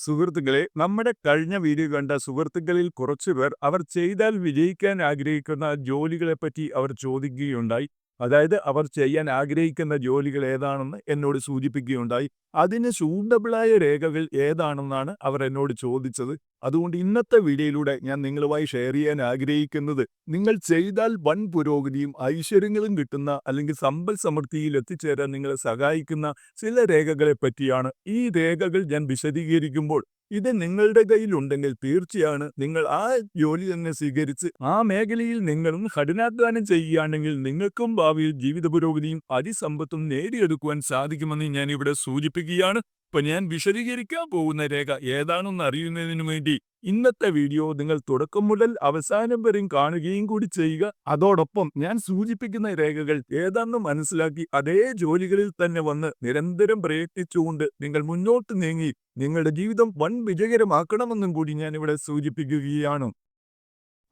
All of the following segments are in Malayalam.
സുഹൃത്തുക്കളെ നമ്മുടെ കഴിഞ്ഞ വീഡിയോ കണ്ട സുഹൃത്തുക്കളിൽ കുറച്ചുപേർ അവർ ചെയ്താൽ വിജയിക്കാൻ ആഗ്രഹിക്കുന്ന ജോലികളെപ്പറ്റി അവർ ചോദിക്കുകയുണ്ടായി. അതായത് അവർ ചെയ്യാൻ ആഗ്രഹിക്കുന്ന ജോലികൾ ഏതാണെന്ന് എന്നോട് സൂചിപ്പിക്കുകയുണ്ടായി. അതിന് സൂട്ടബിളായ രേഖകൾ ഏതാണെന്നാണ് അവർ എന്നോട് ചോദിച്ചത്. അതുകൊണ്ട് ഇന്നത്തെ വീഡിയോയിലൂടെ ഞാൻ നിങ്ങളുമായി ഷെയർ ചെയ്യാൻ ആഗ്രഹിക്കുന്നത് നിങ്ങൾ ചെയ്താൽ വൻ പുരോഗതിയും ഐശ്വര്യങ്ങളും കിട്ടുന്ന അല്ലെങ്കിൽ സമ്പൽ സമൃദ്ധിയിൽ എത്തിച്ചേരാൻ നിങ്ങളെ സഹായിക്കുന്ന ചില രേഖകളെ പറ്റിയാണ്. ഈ രേഖകൾ ഞാൻ വിശദീകരിക്കുമ്പോൾ ഇത് നിങ്ങളുടെ കയ്യിലുണ്ടെങ്കിൽ തീർച്ചയാണ് നിങ്ങൾ ആ ജോലി തന്നെ സ്വീകരിച്ച് ആ മേഖലയിൽ നിങ്ങളും കഠിനാധ്വാനം ചെയ്യുകയാണെങ്കിൽ നിങ്ങൾക്കും ഭാവിയിൽ ജീവിത പുരോഗതിയും അതിസമ്പത്തും നേടിയെടുക്കുവാൻ സാധിക്കുമെന്ന് ഞാൻ ഇവിടെ സൂചിപ്പിക്കുകയാണ്. ഇപ്പൊ ഞാൻ വിശദീകരിക്കാൻ പോകുന്ന രേഖ ഏതാണെന്ന് അറിയുന്നതിനു വേണ്ടി ഇന്നത്തെ വീഡിയോ നിങ്ങൾ തുടക്കം മുതൽ അവസാനം വരെയും കാണുകയും കൂടി ചെയ്യുക. അതോടൊപ്പം ഞാൻ സൂചിപ്പിക്കുന്ന രേഖകൾ ഏതാണെന്ന് മനസ്സിലാക്കി അതേ ജോലികളിൽ തന്നെ വന്ന് നിരന്തരം പ്രയത്നിച്ചുകൊണ്ട് നിങ്ങൾ മുന്നോട്ട് നീങ്ങി നിങ്ങളുടെ ജീവിതം വൻ വിജയകരമാക്കണമെന്നും കൂടി ഞാൻ ഇവിടെ സൂചിപ്പിക്കുകയാണ്.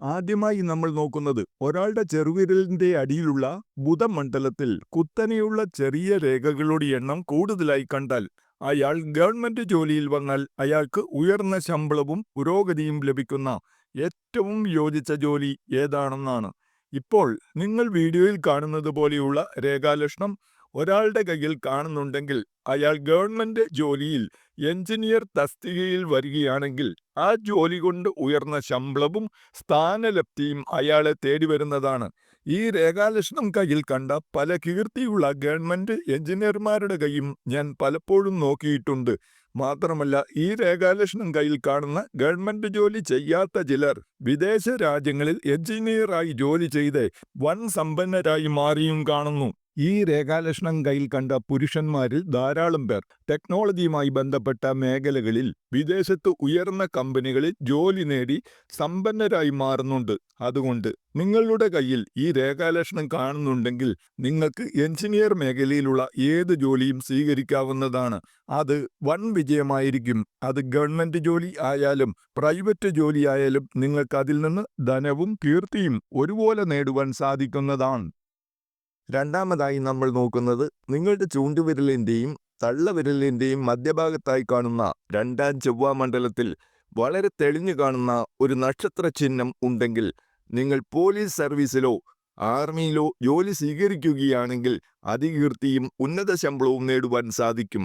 ആദ്യമായി നമ്മൾ നോക്കുന്നത് ഒരാളുടെ ചെറുവിരലിന്റെ അടിയിലുള്ള ബുധമണ്ഡലത്തിൽ കുത്തനെയുള്ള ചെറിയ രേഖകളുടെ എണ്ണം കൂടുതലായി കണ്ടാൽ അയാൾ ഗവൺമെന്റ് ജോലിയിൽ വന്നാൽ അയാൾക്ക് ഉയർന്ന ശമ്പളവും പുരോഗതിയും ലഭിക്കുന്ന ഏറ്റവും യോജിച്ച ജോലി ഏതാണെന്നാണ്. ഇപ്പോൾ നിങ്ങൾ വീഡിയോയിൽ കാണുന്നത് പോലെയുള്ള രേഖാലക്ഷണം ഒരാളുടെ കയ്യിൽ കാണുന്നുണ്ടെങ്കിൽ അയാൾ ഗവൺമെന്റ് ജോലിയിൽ എഞ്ചിനീയർ തസ്തികയിൽ വരികയാണെങ്കിൽ ആ ജോലി കൊണ്ട് ഉയർന്ന ശമ്പളവും സ്ഥാനലബ്ധിയും അയാളെ തേടി വരുന്നതാണ് ഈ രേഖാലക്ഷണം കയ്യിൽ കണ്ട പല കീർത്തിയുള്ള ഗവൺമെന്റ് എഞ്ചിനീയർമാരുടെ കൈയും ഞാൻ പലപ്പോഴും നോക്കിയിട്ടുണ്ട്. മാത്രമല്ല ഈ രേഖാലക്ഷണം കയ്യിൽ കാണുന്ന ഗവൺമെന്റ് ജോലി ചെയ്യാത്ത ചിലർ വിദേശ രാജ്യങ്ങളിൽ എഞ്ചിനീയറായി ജോലി ചെയ്ത് വൻ സമ്പന്നരായി മാറിയും കാണുന്നു. ഈ രേഖാലക്ഷണം കയ്യിൽ കണ്ട പുരുഷന്മാരിൽ ധാരാളം പേർ ടെക്നോളജിയുമായി ബന്ധപ്പെട്ട മേഖലകളിൽ വിദേശത്ത് ഉയർന്ന കമ്പനികളിൽ ജോലി നേടി സമ്പന്നരായി മാറുന്നുണ്ട്. അതുകൊണ്ട് നിങ്ങളുടെ കയ്യിൽ ഈ രേഖാലക്ഷണം കാണുന്നുണ്ടെങ്കിൽ നിങ്ങൾക്ക് എഞ്ചിനീയർ മേഖലയിലുള്ള ഏത് ജോലിയും സ്വീകരിക്കാവുന്നതാണ്. അത് വൺ വിജയമായിരിക്കും. അത് ഗവൺമെന്റ് ജോലി ആയാലും പ്രൈവറ്റ് ജോലി ആയാലും നിങ്ങൾക്ക് അതിൽ നിന്ന് ധനവും കീർത്തിയും ഒരുപോലെ നേടുവാൻ സാധിക്കുന്നതാണ്. രണ്ടാമതായി നമ്മൾ നോക്കുന്നത് നിങ്ങളുടെ ചൂണ്ടുവിരലിന്റെയും തള്ളവിരലിന്റെയും മധ്യഭാഗത്തായി കാണുന്ന രണ്ടാം ചൊവ്വ മണ്ഡലത്തിൽ വളരെ തെളിഞ്ഞു കാണുന്ന ഒരു നക്ഷത്ര ചിഹ്നം ഉണ്ടെങ്കിൽ നിങ്ങൾ പോലീസ് സർവീസിലോ ആർമിയിലോ ജോലി സ്വീകരിക്കുകയാണെങ്കിൽ അതികീർത്തിയും ഉന്നത ശമ്പളവും നേടുവാൻ സാധിക്കും.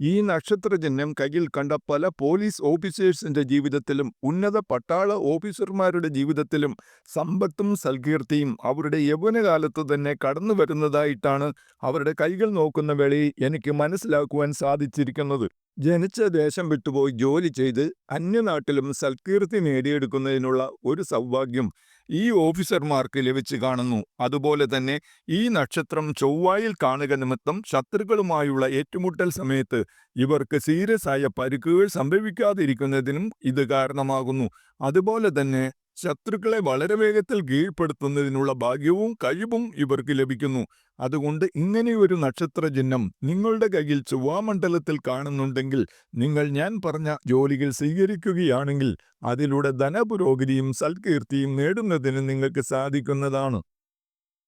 ഈ നക്ഷത്രചിഹ്നം കയ്യിൽ കണ്ട പല പോലീസ് ഓഫീസേഴ്സിന്റെ ജീവിതത്തിലും ഉന്നത പട്ടാള ഓഫീസർമാരുടെ ജീവിതത്തിലും സമ്പത്തും സൽകീർത്തിയും അവരുടെ യൗവനകാലത്ത് തന്നെ കടന്നു വരുന്നതായിട്ടാണ് അവരുടെ കൈകൾ നോക്കുന്ന വേളയിൽ എനിക്ക് മനസ്സിലാക്കുവാൻ സാധിച്ചിരിക്കുന്നത്. ജനിച്ച ദേശം വിട്ടുപോയി ജോലി ചെയ്ത് അന്യനാട്ടിലും സൽകീർത്തി നേടിയെടുക്കുന്നതിനുള്ള ഒരു സൗഭാഗ്യം ഈ ഓഫീസർമാർക്ക് ലഭിച്ചു കാണുന്നു. അതുപോലെ തന്നെ ഈ നക്ഷത്രം ചൊവ്വായിൽ കാണുക നിമിത്തം ശത്രുക്കളുമായുള്ള ഏറ്റുമുട്ടൽ സമയത്ത് ഇവർക്ക് സീരിയസ് ആയ പരിക്കുകൾ സംഭവിക്കാതിരിക്കുന്നതിനും ഇത് കാരണമാകുന്നു. അതുപോലെ തന്നെ ശത്രുക്കളെ വളരെ വേഗത്തിൽ കീഴ്പ്പെടുത്തുന്നതിനുള്ള ഭാഗ്യവും കഴിവും ഇവർക്ക് ലഭിക്കുന്നു. അതുകൊണ്ട് ഇങ്ങനെയൊരു നക്ഷത്ര ചിഹ്നം നിങ്ങളുടെ കയ്യിൽ ചൊവ്വാമണ്ഡലത്തിൽ കാണുന്നുണ്ടെങ്കിൽ നിങ്ങൾ ഞാൻ പറഞ്ഞ ജോലികൾ സ്വീകരിക്കുകയാണെങ്കിൽ അതിലൂടെ ധനപുരോഗതിയും സൽകീർത്തിയും നേടുന്നതിന് നിങ്ങൾക്ക് സാധിക്കുന്നതാണ്.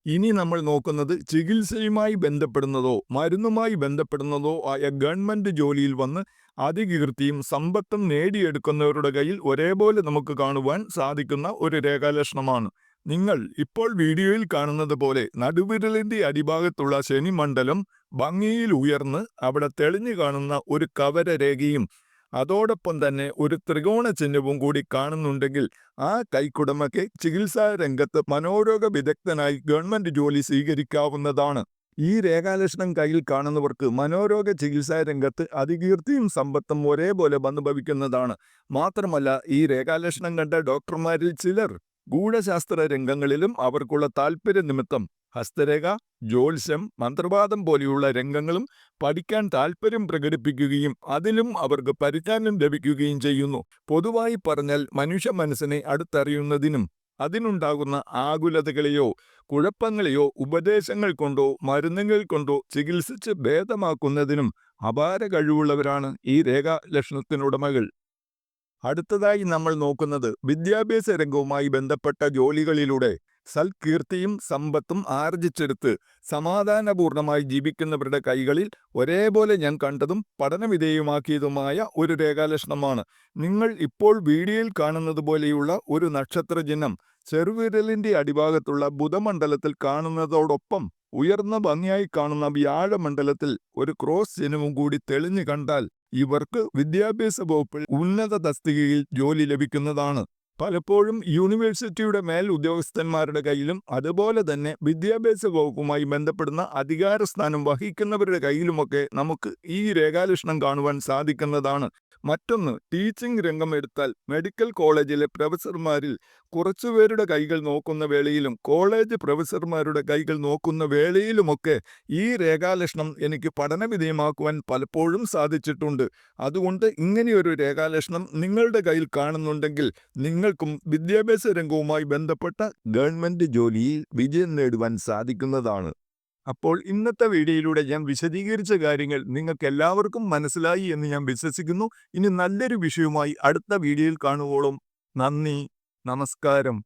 ഇനി നമ്മൾ നോക്കുന്നത് ചികിത്സയുമായി ബന്ധപ്പെടുന്നതോ മരുന്നുമായി ബന്ധപ്പെടുന്നതോ ആയ ഗവൺമെന്റ് ജോലിയിൽ വന്ന് അതികീർത്തിയും സമ്പത്തും നേടിയെടുക്കുന്നവരുടെ കയ്യിൽ ഒരേപോലെ നമുക്ക് കാണുവാൻ സാധിക്കുന്ന ഒരു രേഖാലക്ഷണമാണ്. നിങ്ങൾ ഇപ്പോൾ വീഡിയോയിൽ കാണുന്നത് പോലെ നടുവിരലിന്റെ അടിഭാഗത്തുള്ള ശനിമണ്ഡലം ഭംഗിയിൽ ഉയർന്ന് അവിടെ തെളിഞ്ഞു കാണുന്ന ഒരു കവര രേഖയും അതോടൊപ്പം തന്നെ ഒരു ത്രികോണ ചിഹ്നവും കൂടി കാണുന്നുണ്ടെങ്കിൽ ആ കൈക്കുടമയ്ക്ക് ചികിത്സാ രംഗത്ത് മനോരോഗ വിദഗ്ധനായി ഗവൺമെന്റ് ജോലി സ്വീകരിക്കാവുന്നതാണ്. ഈ രേഖാലക്ഷണം കയ്യിൽ കാണുന്നവർക്ക് മനോരോഗ ചികിത്സാ രംഗത്ത് അതികീർത്തിയും സമ്പത്തും ഒരേപോലെ വന്നുഭവിക്കുന്നതാണ്. മാത്രമല്ല ഈ രേഖാലക്ഷണം കണ്ട ഡോക്ടർമാരിൽ ചിലർ ഗൂഢശാസ്ത്ര രംഗങ്ങളിലും അവർക്കുള്ള താല്പര്യ നിമിത്തം ഹസ്തരേഖ ജ്യോത്സ്യം മന്ത്രവാദം പോലെയുള്ള രംഗങ്ങളും പഠിക്കാൻ താല്പര്യം പ്രകടിപ്പിക്കുകയും അതിലും അവർക്ക് പരിജ്ഞാനം ലഭിക്കുകയും ചെയ്യുന്നു. പൊതുവായി പറഞ്ഞാൽ മനുഷ്യ മനസ്സിനെ അടുത്തറിയുന്നതിനും അതിനുണ്ടാകുന്ന ആകുലതകളെയോ കുഴപ്പങ്ങളെയോ ഉപദേശങ്ങൾ കൊണ്ടോ മരുന്നുകൾ കൊണ്ടോ ചികിത്സിച്ച് ഭേദമാക്കുന്നതിനും അപാര കഴിവുള്ളവരാണ് ഈ രേഖാലക്ഷണത്തിനുടമകൾ അടുത്തതായി നമ്മൾ നോക്കുന്നത് വിദ്യാഭ്യാസ രംഗവുമായി ബന്ധപ്പെട്ട ജോലികളിലൂടെ സൽകീർത്തിയും സമ്പത്തും ആർജിച്ചെടുത്ത് സമാധാനപൂർണമായി ജീവിക്കുന്നവരുടെ കൈകളിൽ ഒരേപോലെ ഞാൻ കണ്ടതും പഠനവിധേയമാക്കിയതുമായ ഒരു രേഖാലക്ഷണമാണ്. നിങ്ങൾ ഇപ്പോൾ വീഡിയോയിൽ കാണുന്നത് പോലെയുള്ള ഒരു നക്ഷത്ര ചിഹ്നം ചെറുവിരലിന്റെ അടിഭാഗത്തുള്ള ബുധമണ്ഡലത്തിൽ കാണുന്നതോടൊപ്പം ഉയർന്ന ഭംഗിയായി കാണുന്ന വ്യാഴമണ്ഡലത്തിൽ ഒരു ക്രോസ് ചിഹ്നവും കൂടി തെളിഞ്ഞു കണ്ടാൽ ഇവർക്ക് വിദ്യാഭ്യാസ വകുപ്പിൽ ഉന്നത തസ്തികയിൽ ജോലി ലഭിക്കുന്നതാണ്. പലപ്പോഴും യൂണിവേഴ്സിറ്റിയുടെ മേൽ ഉദ്യോഗസ്ഥന്മാരുടെ കയ്യിലും അതുപോലെ തന്നെ വിദ്യാഭ്യാസ വകുപ്പുമായി ബന്ധപ്പെടുന്ന അധികാരസ്ഥാനം വഹിക്കുന്നവരുടെ കയ്യിലുമൊക്കെ നമുക്ക് ഈ രേഖാലക്ഷണം കാണുവാൻ സാധിക്കുന്നതാണ്. മറ്റൊന്ന് ടീച്ചിംഗ് രംഗം എടുത്താൽ മെഡിക്കൽ കോളേജിലെ പ്രൊഫസർമാരിൽ കുറച്ചുപേരുടെ കൈകൾ നോക്കുന്ന വേളയിലും കോളേജ് പ്രൊഫസർമാരുടെ കൈകൾ നോക്കുന്ന വേളയിലുമൊക്കെ ഈ രേഖാലക്ഷണം എനിക്ക് പഠനവിധേയമാക്കുവാൻ പലപ്പോഴും സാധിച്ചിട്ടുണ്ട്. അതുകൊണ്ട് ഇങ്ങനെയൊരു രേഖാലക്ഷണം നിങ്ങളുടെ കയ്യിൽ കാണുന്നുണ്ടെങ്കിൽ നിങ്ങൾക്കും വിദ്യാഭ്യാസ രംഗവുമായി ബന്ധപ്പെട്ട ഗവൺമെന്റ് ജോലിയിൽ വിജയം നേടുവാൻ സാധിക്കുന്നതാണ്. അപ്പോൾ ഇന്നത്തെ വീഡിയോയിലൂടെ ഞാൻ വിശദീകരിച്ച കാര്യങ്ങൾ നിങ്ങൾക്ക് എല്ലാവർക്കും മനസ്സിലായി എന്ന് ഞാൻ വിശ്വസിക്കുന്നു. ഇനി നല്ലൊരു വിഷയവുമായി അടുത്ത വീഡിയോയിൽ കാണുവോളും നന്ദി. നമസ്കാരം.